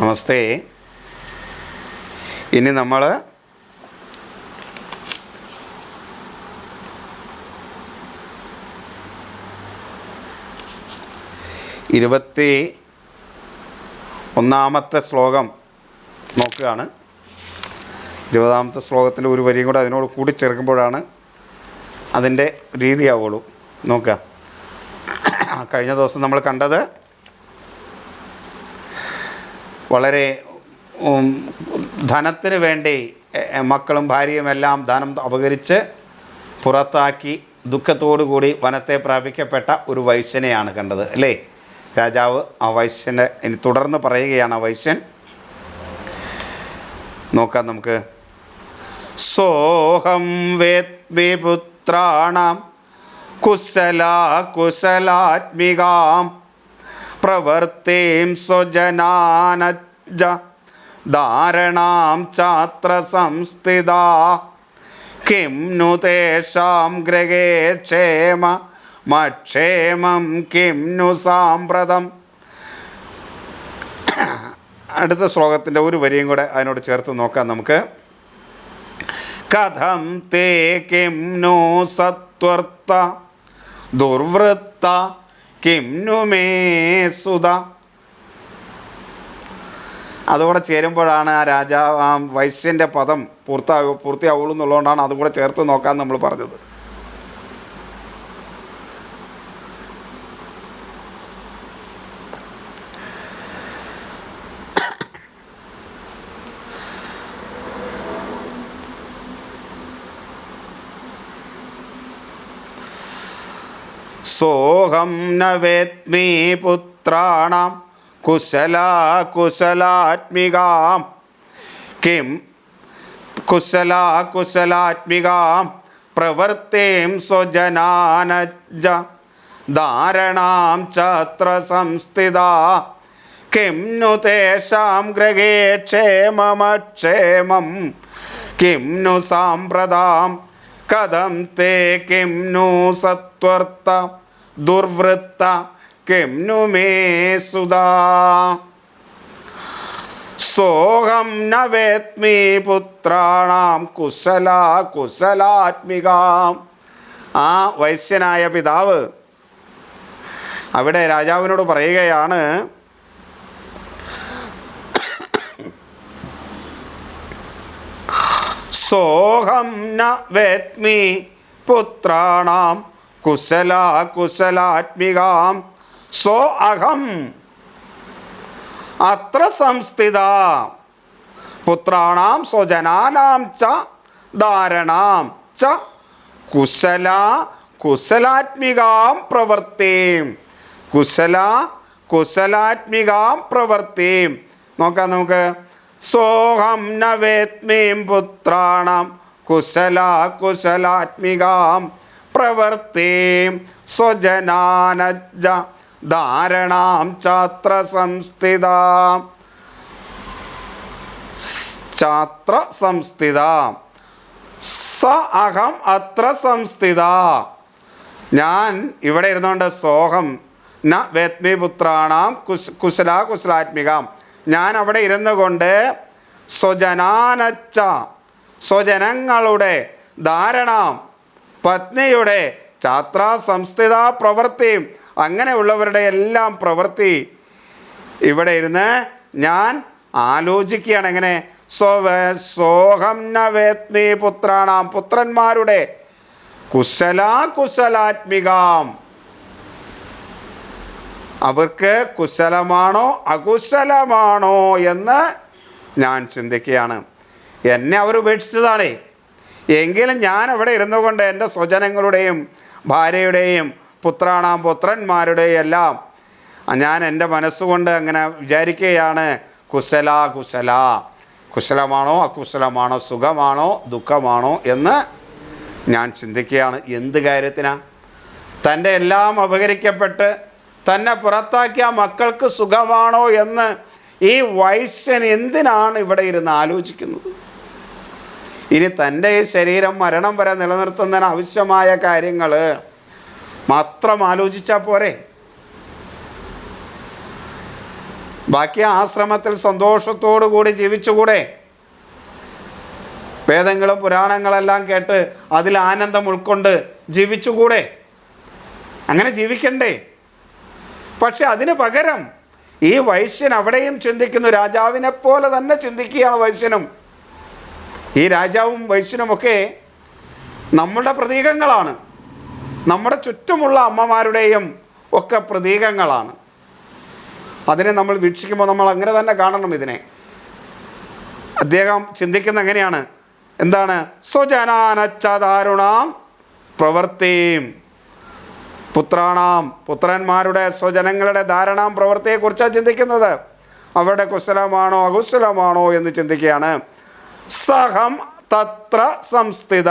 നമസ്തേ. ഇനി നമ്മൾ ഇരുപത്തി ഒന്നാമത്തെ ശ്ലോകം നോക്കുകയാണ്. ഇരുപതാമത്തെ ശ്ലോകത്തിൽ ഒരു വരിയും കൂടെ അതിനോട് കൂടി ചേർക്കുമ്പോഴാണ് അതിന്റെ രീതിയാവുള്ളൂ. നോക്കുക. കഴിഞ്ഞ ദിവസം നമ്മൾ കണ്ടത് വളരെ ധനത്തിന് വേണ്ടി മക്കളും ഭാര്യയുമെല്ലാം ധനം അപകരിച്ച് പുറത്താക്കി കൂടി വനത്തെ പ്രാപിക്കപ്പെട്ട ഒരു വൈശ്യനെയാണ് കണ്ടത് അല്ലേ? രാജാവ് ആ വൈശ്യനെ ഇനി തുടർന്ന് പറയുകയാണ് ആ വൈശ്യൻ. നോക്കാം നമുക്ക്. സോഹം വേത്മി പുത്രാണാം കുശലാ കുശലാത്മികാം പ്രവർത്തിം സ്വജനാനജ ധാരണാം ചാത്ര സംസ്ഥിത കിം നു തേഷാം ഗൃഹേ ക്ഷേമ മക്ഷേമം കിം നു സാമ്പ്രതം. അടുത്ത ശ്ലോകത്തിന്റെ ഒരു വരിയും കൂടെ അതിനോട് ചേർത്ത് നോക്കാം നമുക്ക്. കഥം തേ കിം നു സത്വർത്ത ദുർവൃത്ത കിം സുത അതുകൂടെ ചേരുമ്പോഴാണ് ആ രാജാ ആ വൈശ്യന്റെ പദം പൂർത്താ പൂർത്തിയാവുള്ളൂ എന്നുള്ളതുകൊണ്ടാണ് അതുകൂടെ ചേർത്ത് നോക്കാൻ നമ്മൾ പറഞ്ഞത്. സോഹം ന വേത്മി പുത്രാണാം. കുശലാ കുശലാത്മികാം. കിം കുശലാ കുശലാത്മികാം. പ്രവൃത്തിം സ്വജനാനജ. ധാരണാം ചത്ര സംസ്ഥിത കിം നു തേഷാം ഗ്രഹേ ക്ഷേമമക്ഷേമം. കിം നു സാമ്പ്രതാം കഥം തേ കിം നു സത്വർത്ത ദുർവൃത്ത കിം നു മേ സുതാ സോഹം ന വേത്മി പുത്രാണാം കുശല കുശലാത്മിക. ആ വൈശ്യനായ പിതാവ് അവിടെ രാജാവിനോട് പറയുകയാണ് സോഹം ന വേത്മി പുത്രാണാം കുശല കുശലാത്മികാം. സോ അഹം. അത്ര സംസ്ഥിത. പുത്രാണാം സ്വജനാനാം ച ധാരണാം. ച കുശല കുശലാത്മികാം പ്രവർത്തിയും കുശല കുശലാത്മികാം പ്രവർത്തിയും നോക്കാം നമുക്ക്. സോഹം നവേത്മീം വേത്മീം പുത്രാണാം കുശല കുശലാത്മികാം പ്രവർത്തിയും സ്വജനാനജ ധാരണാം ചാത്ര സംസ്ഥിത ചാത്ര സംസ്ഥിത സ അഹം അത്ര സംസ്ഥിത. ഞാൻ ഇവിടെ ഇരുന്നുകൊണ്ട് സോഹം ന വേത്മി പുത്രാണാം കുശ കുശല കുശലാത്മികാം ഞാൻ അവിടെ ഇരുന്നു കൊണ്ട് സ്വജനാനച്ച സ്വജനങ്ങളുടെ ധാരണ പത്നിയുടെ ഛാത്ര സംസ്ഥിത പ്രവൃത്തിയും അങ്ങനെയുള്ളവരുടെ എല്ലാം പ്രവൃത്തി. ഇവിടെ ഇരുന്ന് ഞാൻ ആലോചിക്കുകയാണ് എങ്ങനെ? സ്വ സോഹം നവേത്മി പുത്രാണാം പുത്രന്മാരുടെ കുശലാ കുശലാത്മികാം അവർക്ക് കുശലമാണോ അകുശലമാണോ എന്ന് ഞാൻ ചിന്തിക്കുകയാണ്. എന്നെ അവർ ഉപേക്ഷിച്ചതാണേ. എങ്കിലും ഞാൻ അവിടെ ഇരുന്നു കൊണ്ട് എന്റെ സ്വജനങ്ങളുടെയും ഭാര്യയുടെയും പുത്രാണാം പുത്രന്മാരുടെയും എല്ലാം ഞാൻ എന്റെ മനസ്സുകൊണ്ട് അങ്ങനെ വിചാരിക്കുകയാണ് കുശല കുശല. കുശലമാണോ അകുശലമാണോ സുഖമാണോ ദുഃഖമാണോ എന്ന് ഞാൻ ചിന്തിക്കുകയാണ്. എന്ത് കാര്യത്തിനാണ് തന്റെ എല്ലാം അപഹരിക്കപ്പെട്ട് തന്നെ പുറത്താക്കിയ മക്കൾക്ക് സുഖമാണോ എന്ന് ഈ വൈശ്യൻ എന്തിനാണ് ഇവിടെ ഇരുന്ന് ആലോചിക്കുന്നത്? ഇനി തന്റെ ഈ ശരീരം മരണം വരെ നിലനിർത്തുന്നതിന് ആവശ്യമായ കാര്യങ്ങൾ മാത്രം ആലോചിച്ചാൽ പോരെ? ബാക്കി ആശ്രമത്തിൽ സന്തോഷത്തോടു കൂടി ജീവിച്ചുകൂടെ? വേദങ്ങളും പുരാണങ്ങളെല്ലാം കേട്ട് അതിൽ ആനന്ദം ഉൾക്കൊണ്ട് ജീവിച്ചുകൂടെ? അങ്ങനെ ജീവിക്കണ്ടേ? പക്ഷെ അതിന് പകരം ഈ വൈശ്യൻ അവിടെയും ചിന്തിക്കുന്നു. രാജാവിനെ പോലെ തന്നെ ചിന്തിക്കുകയാണ് വൈശ്യനും. ഈ രാജാവും വൈശ്യനുമൊക്കെ നമ്മുടെ പ്രതീകങ്ങളാണ്. നമ്മുടെ ചുറ്റുമുള്ള അമ്മമാരുടെയും ഒക്കെ പ്രതീകങ്ങളാണ്. അതിനെ നമ്മൾ വീക്ഷിക്കുമ്പോൾ നമ്മൾ അങ്ങനെ തന്നെ കാണണം ഇതിനെ. അദ്ദേഹം ചിന്തിക്കുന്ന എങ്ങനെയാണ്? എന്താണ്? സ്വജനാനച്ചാരുണാം പ്രവൃത്തിയും പുത്രാണാം പുത്രന്മാരുടെ സ്വജനങ്ങളുടെ ധാരണാം പ്രവൃത്തിയെക്കുറിച്ചാണ് ചിന്തിക്കുന്നത്. അവരുടെ കുശലമാണോ അകുശലമാണോ എന്ന് ചിന്തിക്കുകയാണ്. സഹം തത്ര സംസ്ഥിത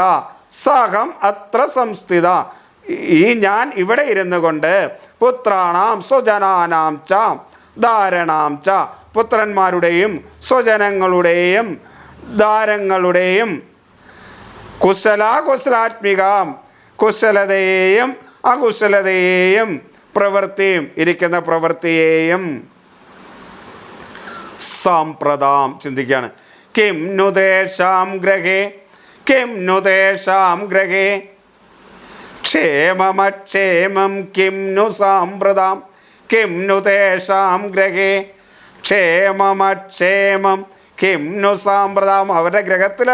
സഹം അത്ര സംസ്ഥിത. ഈ ഞാൻ ഇവിടെ ഇരുന്നു കൊണ്ട് പുത്രാണാം സ്വജനാനാം ച ധാരണാം ച പുത്രന്മാരുടെയും സ്വജനങ്ങളുടെയും ധാരങ്ങളുടെയും കുശലാകുശലാത്മികം കുശലതയെയും അകുശലതയെയും പ്രവൃത്തിയും ഇരിക്കുന്ന പ്രവൃത്തിയെയും സാമ്പ്രദാം ചിന്തിക്കുകയാണ്. കിം നുദേശാം ഗ്രഹേ കിം നുദേശാം ഗ്രഹേ. ക്ഷേമമക്ഷേമം കിം നു സാമ്പ്രദാം കിം നുദേശാം ഗ്രഹേ. ക്ഷേമമക്ഷേമം കിം നു സാമ്പ്രദാം. അവരുടെ ഗ്രഹത്തിൽ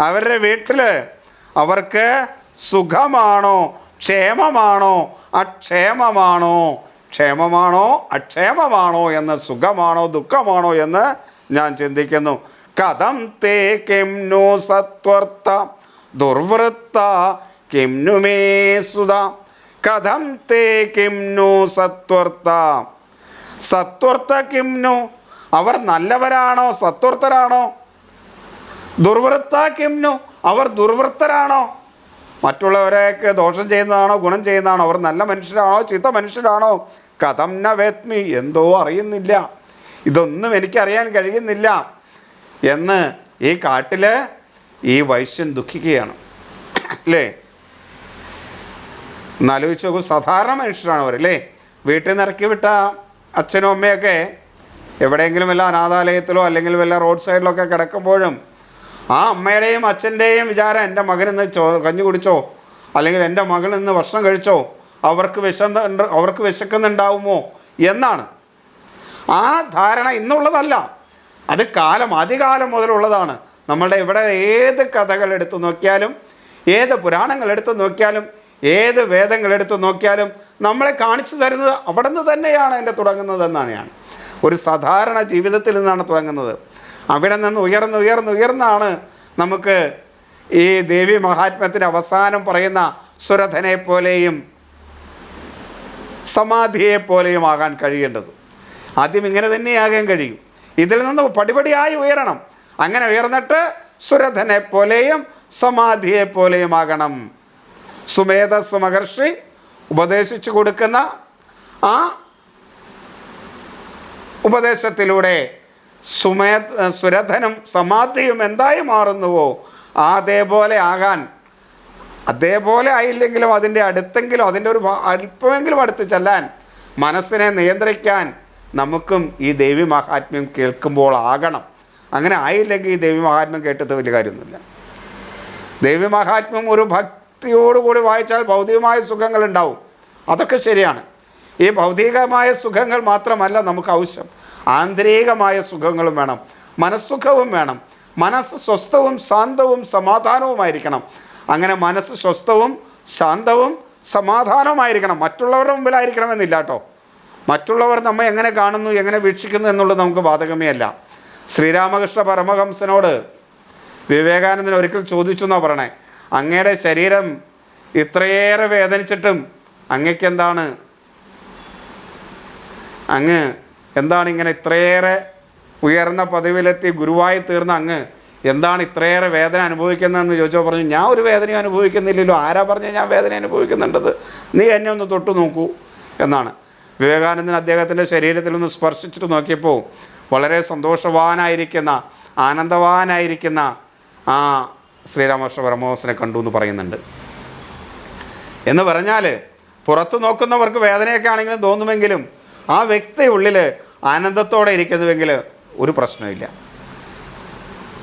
അവരുടെ വീട്ടിൽ അവർക്ക് സുഖമാണോ ക്ഷേമമാണോ? അക്ഷേമമാണോ? ക്ഷേമമാണോ? അക്ഷേമമാണോ എന്ന് സുഖമാണോ? ദുഃഖമാണോ എന്ന് ഞാൻ ചിന്തിക്കുന്നു. കഥം തേ കിം സത്വർത്ഥ ദുർവൃത്ത കിം മേ സുത കഥം തേ കിം സത്വർത്ഥ. സത്വർത്ഥ കിം നു അവർ നല്ലവരാണോ? സത്വർത്ഥരാണോ? ദുർവൃത്ത കിംനു അവർ ദുർവൃത്തരാണോ? മറ്റുള്ളവരെയൊക്കെ ദോഷം ചെയ്യുന്നതാണോ ഗുണം ചെയ്യുന്നതാണോ? അവർ നല്ല മനുഷ്യരാണോ ചീത്ത മനുഷ്യരാണോ? കഥം ന വേത്മി എന്തോ അറിയുന്നില്ല. ഇതൊന്നും എനിക്കറിയാൻ കഴിയുന്നില്ല എന്ന് ഈ കാട്ടിൽ ഈ വൈശ്യൻ ദുഃഖിക്കുകയാണ്. അല്ലേ? എന്നാലോചിച്ച് നോക്കും സാധാരണ മനുഷ്യരാണ് അവർ അല്ലേ? വീട്ടിൽ നിന്ന് ഇറക്കി വിട്ട അച്ഛനും അമ്മയൊക്കെ എവിടെയെങ്കിലും വല്ല അനാഥാലയത്തിലോ അല്ലെങ്കിൽ വല്ല റോഡ് സൈഡിലോ ഒക്കെ കിടക്കുമ്പോഴും ആ അമ്മയുടെയും അച്ഛന്റെയും വിചാരം എന്റെ മകനിന്ന് ചോ കഞ്ഞി കുടിച്ചോ? അല്ലെങ്കിൽ എന്റെ മകൾ ഇന്ന് ഭക്ഷണം കഴിച്ചോ? അവർക്ക് വിശന്ന് അവർക്ക് വിശക്കുന്നുണ്ടാവുമോ? എന്നാണ്. ആ ധാരണ ഇന്നുള്ളതല്ല. അത് കാലം അതികാലം മുതലുള്ളതാണ്. നമ്മളുടെ ഇവിടെ ഏത് കഥകൾ എടുത്തു നോക്കിയാലും ഏത് പുരാണങ്ങൾ എടുത്തു നോക്കിയാലും ഏത് വേദങ്ങൾ എടുത്തു നോക്കിയാലും നമ്മളെ കാണിച്ചു തരുന്നത് അവിടെ നിന്ന് തന്നെയാണ് എന്റെ തുടങ്ങുന്നതെന്നാണ് ഞാൻ. ഒരു സാധാരണ ജീവിതത്തിൽ നിന്നാണ് തുടങ്ങുന്നത്. അവിടെ നിന്ന് ഉയർന്ന് ഉയർന്ന് ഉയർന്നാണ് നമുക്ക് ഈ ദേവി മഹാത്മ്യത്തിന്റെ അവസാനം പറയുന്ന സുരഥനെ പോലെയും സമാധിയെ പോലെയും ആകാൻ കഴിയേണ്ടത്. ആദ്യം ഇങ്ങനെ തന്നെയാകാൻ കഴിയും. ഇതിൽ നിന്ന് പടിപടിയായി ഉയരണം. അങ്ങനെ ഉയർന്നിട്ട് സുരഥനെ പോലെയും സമാധിയെ പോലെയും ആകണം. സുമേധസ് മഹർഷി ഉപദേശിച്ചു കൊടുക്കുന്ന ആ ഉപദേശത്തിലൂടെ സുമേ സുരധനും സമാധിയും എന്തായി മാറുന്നുവോ? അതേപോലെ ആകാൻ. അതേപോലെ ആയില്ലെങ്കിലും അതിന്റെ അടുത്തെങ്കിലും അതിന്റെ ഒരു അല്പമെങ്കിലും അടുത്ത് ചെല്ലാൻ മനസ്സിനെ നിയന്ത്രിക്കാൻ നമുക്കും ഈ ദേവി മഹാത്മ്യം കേൾക്കുമ്പോൾ ആകണം. അങ്ങനെ ആയില്ലെങ്കിൽ ഈ ദേവി മഹാത്മ്യം കേട്ടിട്ട് വലിയ കാര്യമൊന്നുമില്ല. ദേവി മഹാത്മ്യം ഒരു ഭക്തിയോടുകൂടി വായിച്ചാൽ ഭൗതികമായ സുഖങ്ങൾ ഉണ്ടാവും അതൊക്കെ ശരിയാണ്. ഈ ഭൗതികമായ സുഖങ്ങൾ മാത്രമല്ല നമുക്ക് ആവശ്യം. ആന്തരികമായ സുഖങ്ങളും വേണം. മനസ്സുഖവും വേണം. മനസ്സ് സ്വസ്ഥവും ശാന്തവും സമാധാനവുമായിരിക്കണം. അങ്ങനെ മനസ്സ് സ്വസ്ഥവും ശാന്തവും സമാധാനവുമായിരിക്കണം. മറ്റുള്ളവരുടെ മുമ്പിലായിരിക്കണമെന്നില്ല കേട്ടോ. മറ്റുള്ളവർ നമ്മെ എങ്ങനെ കാണുന്നു എങ്ങനെ വീക്ഷിക്കുന്നു എന്നുള്ളത് നമുക്ക് ബാധകമേ അല്ല. ശ്രീരാമകൃഷ്ണ പരമഹംസനോട് വിവേകാനന്ദൻ ഒരിക്കൽ ചോദിച്ചു എന്നാണ് പറയണേ. അങ്ങയുടെ ശരീരം ഇത്രയേറെ വേദനിച്ചിട്ടും അങ്ങക്കെന്താണ് അങ്ങ് എന്താണ് ഇങ്ങനെ ഇത്രയേറെ ഉയർന്ന പദവിയിലെത്തി ഗുരുവായി തീർന്ന അങ്ങ്? എന്താണ് ഇത്രയേറെ വേദന അനുഭവിക്കുന്നതെന്ന് ചോദിച്ചോ പറഞ്ഞു ഞാൻ ഒരു വേദനയും അനുഭവിക്കുന്നില്ലല്ലോ. ആരാ പറഞ്ഞാൽ ഞാൻ വേദന അനുഭവിക്കുന്നുണ്ടത്? നീ എന്നെ ഒന്ന് തൊട്ടു നോക്കൂ. എന്നാണ്. വിവേകാനന്ദൻ അദ്ദേഹത്തിന്റെ ശരീരത്തിൽ ഒന്ന് സ്പർശിച്ചിട്ട് നോക്കിയപ്പോൾ വളരെ സന്തോഷവാനായിരിക്കുന്ന ആനന്ദവാനായിരിക്കുന്ന ആ ശ്രീരാമകൃഷ്ണ പരമഹംസനെ കണ്ടു എന്ന് പറയുന്നുണ്ട്. എന്ന് പറഞ്ഞാൽ പുറത്ത് നോക്കുന്നവർക്ക് വേദനയൊക്കെ ആണെങ്കിലും തോന്നുമെങ്കിലും ആ വ്യക്തി ഉള്ളിൽ ആനന്ദത്തോടെ ഇരിക്കുന്നുവെങ്കിൽ ഒരു പ്രശ്നമില്ല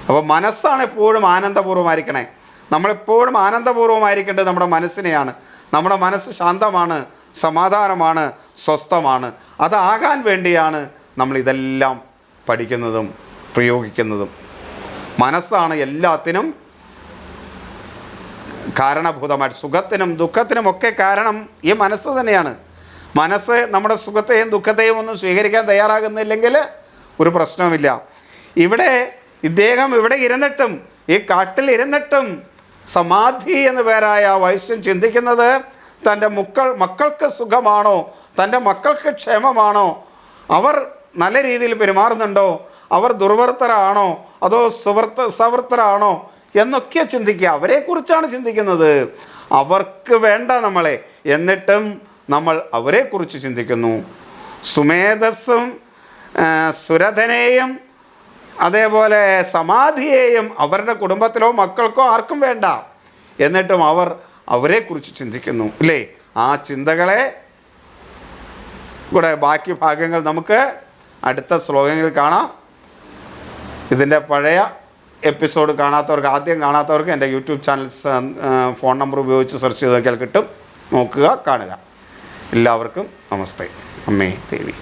അപ്പോൾ മനസ്സാണ് എപ്പോഴും ആനന്ദപൂർവമായിരിക്കണേ. നമ്മളെപ്പോഴും ആനന്ദപൂർവമായിരിക്കേണ്ടത് നമ്മുടെ മനസ്സിനെയാണ്. നമ്മുടെ മനസ്സ് ശാന്തമാണ് സമാധാനമാണ് സ്വസ്ഥമാണ്. അതാകാൻ വേണ്ടിയാണ് നമ്മൾ ഇതെല്ലാം പഠിക്കുന്നതും പ്രയോഗിക്കുന്നതും. മനസ്സാണ് എല്ലാത്തിനും കാരണഭൂതമായിട്ട് സുഖത്തിനും ദുഃഖത്തിനും ഒക്കെ കാരണം ഈ മനസ്സ് തന്നെയാണ്. മനസ്സ് നമ്മുടെ സുഖത്തെയും ദുഃഖത്തെയും ഒന്നും സ്വീകരിക്കാൻ തയ്യാറാകുന്നില്ലെങ്കിൽ ഒരു പ്രശ്നവുമില്ല. ഇവിടെ ഇദ്ദേഹം ഇവിടെ ഇരുന്നിട്ടും ഈ കാട്ടിൽ ഇരുന്നിട്ടും സമാധി എന്ന പേരായ വൈശ്യം ചിന്തിക്കുന്നത് തന്റെ മുക്കൾ മക്കൾക്ക് സുഖമാണോ? തന്റെ മക്കൾക്ക് ക്ഷേമമാണോ? അവർ നല്ല രീതിയിൽ പെരുമാറുന്നുണ്ടോ? അവർ ദുർവൃത്തരാണോ അതോ സുവൃത്ത സവൃത്തരാണോ എന്നൊക്കെ ചിന്തിക്കുക. അവരെക്കുറിച്ചാണ് ചിന്തിക്കുന്നത്. അവർക്ക് വേണ്ട നമ്മളെ. എന്നിട്ടും നമ്മൾ അവരെക്കുറിച്ച് ചിന്തിക്കുന്നു. സുമേധസ്സും സുരധനേയും അതേപോലെ സമാധിയെയും അവരുടെ കുടുംബത്തിലോ മക്കൾക്കോ ആർക്കും വേണ്ട. എന്നിട്ടും അവർ അവരെക്കുറിച്ച് ചിന്തിക്കുന്നു. ഇല്ലേ? ആ ചിന്തകളെ കൂടെ ബാക്കി ഭാഗങ്ങൾ നമുക്ക് അടുത്ത ശ്ലോകങ്ങളിൽ കാണാം. ഇതിന്റെ പഴയ എപ്പിസോഡ് കാണാത്തവർക്ക് ആദ്യം കാണാത്തവർക്ക് എന്റെ യൂട്യൂബ് ചാനൽ ഫോൺ നമ്പർ ഉപയോഗിച്ച് സെർച്ച് ചെയ്ത് നോക്കിയാൽ കിട്ടും. നോക്കുക കാണുക. എല്ലാവർക്കും നമസ്തേ. അമ്മേ ദേവി.